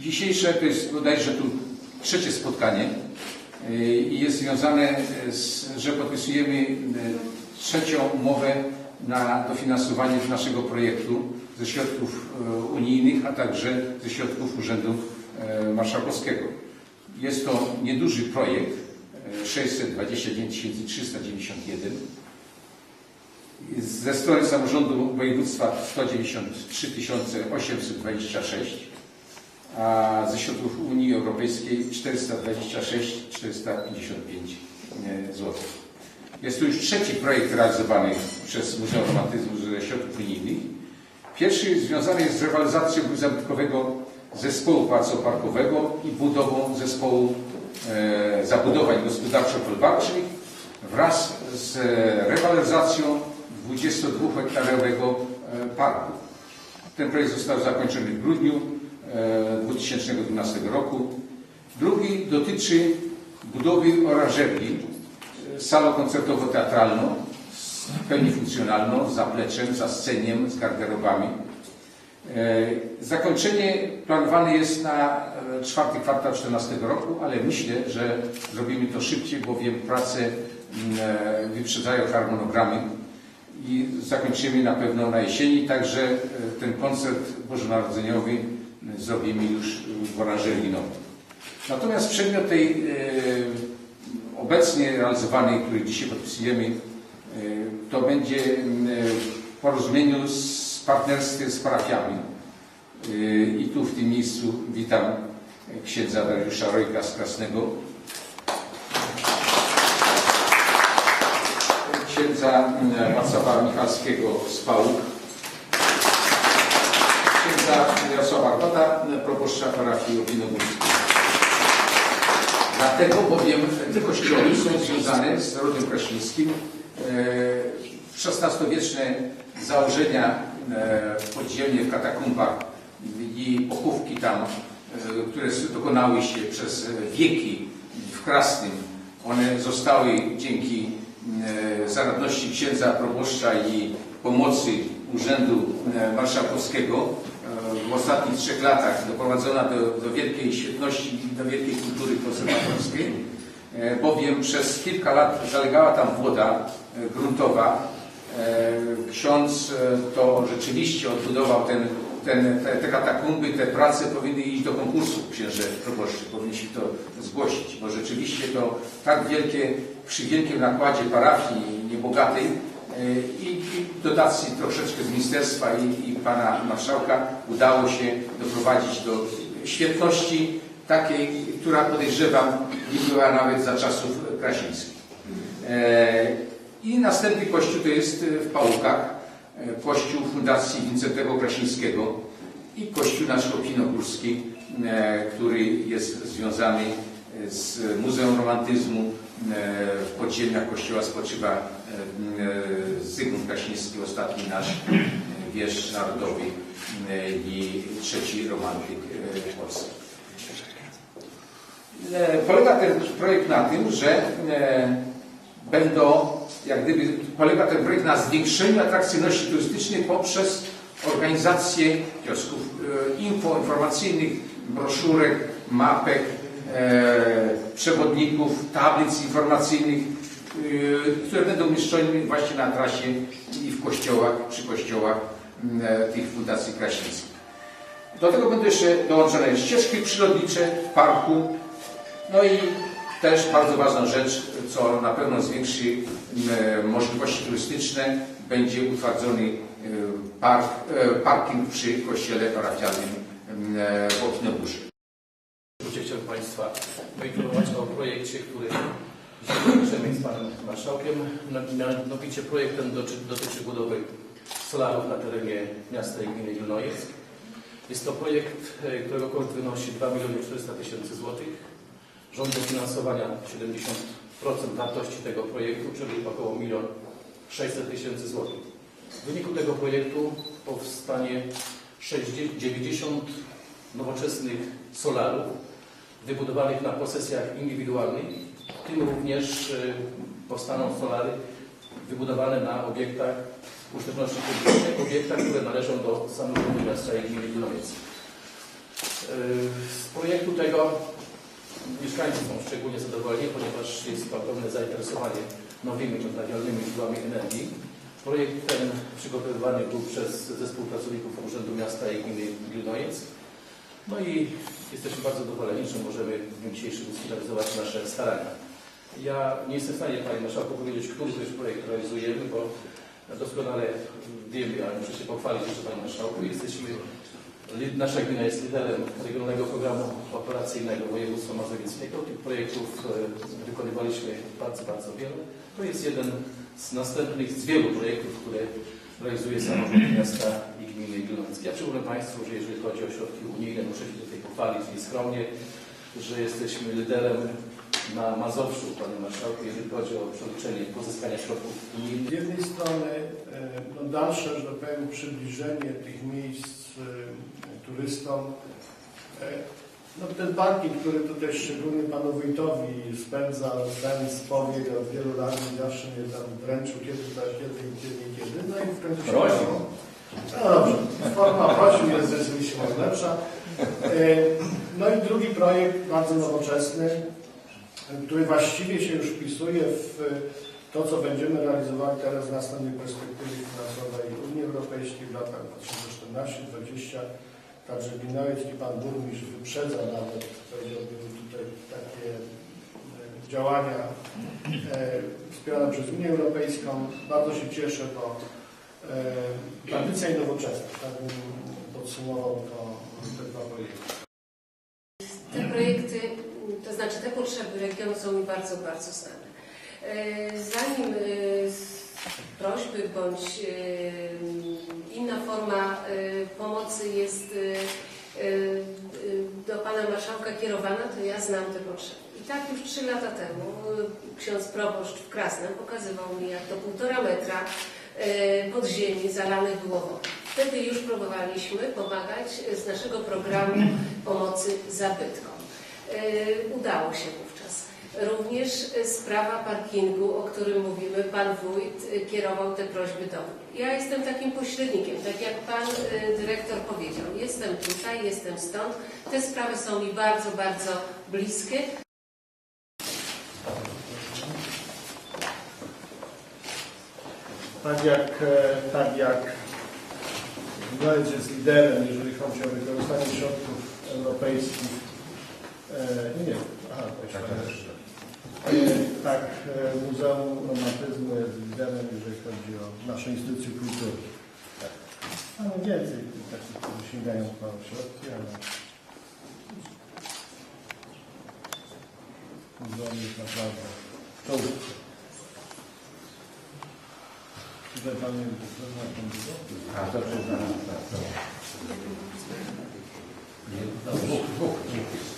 Dzisiejsze to jest bodajże tu trzecie spotkanie y, i jest związane z, że podpisujemy y, trzecią umowę na dofinansowanie naszego projektu ze środków y, unijnych, a także ze środków Urzędu y, Marszałkowskiego. Jest to nieduży projekt, y, 629 391. Ze strony samorządu województwa 193 826, a ze środków Unii Europejskiej 426 455 zł. Jest to już trzeci projekt realizowany przez Muzeum Romantyzmu ze środków unijnych. Pierwszy związany jest z rewalizacją zabytkowego zespołu pałacowo-parkowego i budową zespołu e, zabudowań gospodarczo-folwarczych wraz z rewaloryzacją 22-hektarowego e, parku. Ten projekt został zakończony w grudniu e, 2012 roku. Drugi dotyczy budowy oranżerii, e, salą koncertowo-teatralną, w pełni funkcjonalną, z zapleczem, zasceniem, z garderobami. E, Zakończenie planowane jest na e, czwarty kwartał 2014 roku, ale myślę, że zrobimy to szybciej, bowiem prace mm, e, wyprzedzają harmonogramy i zakończymy na pewno na jesieni, także e, ten koncert bożonarodzeniowy e, zrobimy już w oranżerii nowej. Natomiast przedmiot tej e, obecnie realizowanej, który dzisiaj podpisujemy, e, to będzie m, e, w porozumieniu z partnerstwie z parafiami. I tu w tym miejscu witam księdza Dariusza Rojka z Krasnego, księdza Wacława Michalskiego z Pałuk, księdza Jarosława e, proboszcza parafii Opinogórskiej. Dlatego bowiem te kościoły są związane z narodem kraśnickim. E, XVI-wieczne założenia e, podziemnie w katakumbach i pochówki tam, e, które dokonały się przez e, wieki w Krasnym, one zostały dzięki e, zaradności księdza proboszcza i pomocy Urzędu e, Marszałkowskiego e, w ostatnich trzech latach doprowadzona do, do wielkiej świetności i do wielkiej kultury konserwatorskiej, e, bowiem przez kilka lat zalegała tam woda e, gruntowa. E, Ksiądz e, to rzeczywiście odbudował ten, ten, te, te katakumby, te prace powinny iść do konkursu księże proboszczy, powinniśmy to zgłosić, bo rzeczywiście to tak wielkie, przy wielkim nakładzie parafii niebogatej e, i, i dotacji troszeczkę z ministerstwa i, i pana marszałka udało się doprowadzić do świetności takiej, która podejrzewam nie była nawet za czasów krasińskich. E, I następny kościół to jest e, w Pałukach, e, kościół Fundacji Wincentego Krasińskiego i kościół nasz Opinogórski, e, który jest związany z Muzeum Romantyzmu. W podziemiach kościoła spoczywa Zygmunt Krasiński, ostatni nasz wież narodowy i trzeci romantyk Polski. Polega ten projekt na tym, że będą, jak gdyby, polega ten projekt na zwiększeniu atrakcyjności turystycznej poprzez organizację kiosków e, info, informacyjnych, broszurek, mapek, e, przewodników, tablic informacyjnych, e, które będą umieszczone właśnie na trasie i w kościołach, przy kościołach tych fundacji krasińskich. Do tego będą jeszcze dołączone ścieżki przyrodnicze w parku, no i też bardzo ważna rzecz, co na pewno zwiększy możliwości turystyczne, będzie utwardzony e, park, e, parking przy kościele parafialnym m, w. Oczywiście chciałbym Państwa poinformować o projekcie, który piszemy z Panem Marszałkiem. Mianowicie projekt ten dotyczy, budowy solarów na terenie miasta i gminy Wilnojesk. Jest to projekt, e, którego koszt wynosi 2 400 tysięcy złotych. Rząd dofinansowania 70% wartości tego projektu, czyli około 1 600 tysięcy złotych. W wyniku tego projektu powstanie 60, 90 nowoczesnych solarów wybudowanych na posesjach indywidualnych, w tym również y, powstaną solary wybudowane na obiektach użyteczności publicznej, obiektach, które należą do samorządu miasta i gminy Wilowiec. Z projektu tego mieszkańcy są szczególnie zadowoleni, ponieważ jest ogromne zainteresowanie nowymi odnawialnymi źródłami energii. Projekt ten przygotowywany był przez zespół pracowników Urzędu Miasta i Gminy Gliwice. No i jesteśmy bardzo zadowoleni, że możemy w dniu dzisiejszym sfinalizować nasze starania. Ja nie jestem w stanie, Panie Marszałku, powiedzieć, który to projekt realizujemy, bo doskonale wiemy, ale muszę się pochwalić jeszcze Panie Marszałku, jesteśmy, nasza gmina jest liderem Regionalnego Programu Operacyjnego Województwa Mazowieckiego. Tych projektów e, wykonywaliśmy bardzo, bardzo wiele. To jest jeden z następnych, z wielu projektów, które realizuje samorząd miasta i gminy Gliwickie. Ja przypomnę Państwu, że jeżeli chodzi o środki unijne, muszę się tutaj pochwalić nieskromnie, że jesteśmy liderem na Mazowszu, Panie Marszałku, jeżeli chodzi o przeliczenie pozyskania środków unijnych. Z jednej strony e, no dalsze, że tak powiem, przybliżenie tych miejsc e, turystom. E, No ten parking, który tutaj szczególnie panu wójtowi spędza ten spowiedź od wielu lat i zawsze mnie tam wręczył kiedy, to, kiedy, kiedy, kiedy. No i w końcu się Prosił. No dobrze, forma prosił jest rzeczywiście najlepsza. E, No i drugi projekt, bardzo nowoczesny, który właściwie się już wpisuje w to, co będziemy realizowali teraz w następnej perspektywie finansowej Unii Europejskiej w latach 2014-2020. Także Gminowicki Pan Burmistrz wyprzedza nawet, powiedziałbym tutaj takie e, działania e, wspierane przez Unię Europejską. Bardzo się cieszę, bo e, tradycja i nowoczesność, tak bym podsumował to, te dwa projekty. Te projekty, to znaczy te potrzeby regionu są mi bardzo, bardzo znane. E, Zanim e, prośby bądź e, inna forma pomocy jest do Pana Marszałka kierowana, to ja znam te potrzeby. I tak już trzy lata temu ksiądz proboszcz w Krasnem pokazywał mi, jak do półtora metra pod ziemi zalane było. Wtedy już próbowaliśmy pomagać z naszego programu pomocy zabytkom. E, Udało się wówczas. Również e, sprawa parkingu, o którym mówimy, pan wójt e, kierował te prośby do mnie. Ja jestem takim pośrednikiem, tak jak pan dyrektor powiedział. Jestem tutaj, jestem stąd. Te sprawy są mi bardzo, bardzo bliskie. Tak jak, e, tak jak Gdańsk jest liderem, jeżeli chodzi o wykorzystanie środków europejskich. E, nie, aha, to jest e, tak, e, Muzeum Romantyzmu jest liderem, jeżeli chodzi o nasze instytucje kultury. Mamy więcej takich, którzy sięgają po środki, ale muzeum jest naprawdę czołówce. Tutaj pan nie ten długo? A, dobrze, zaraz, tak. Dwóch, dwóch. I teraz inny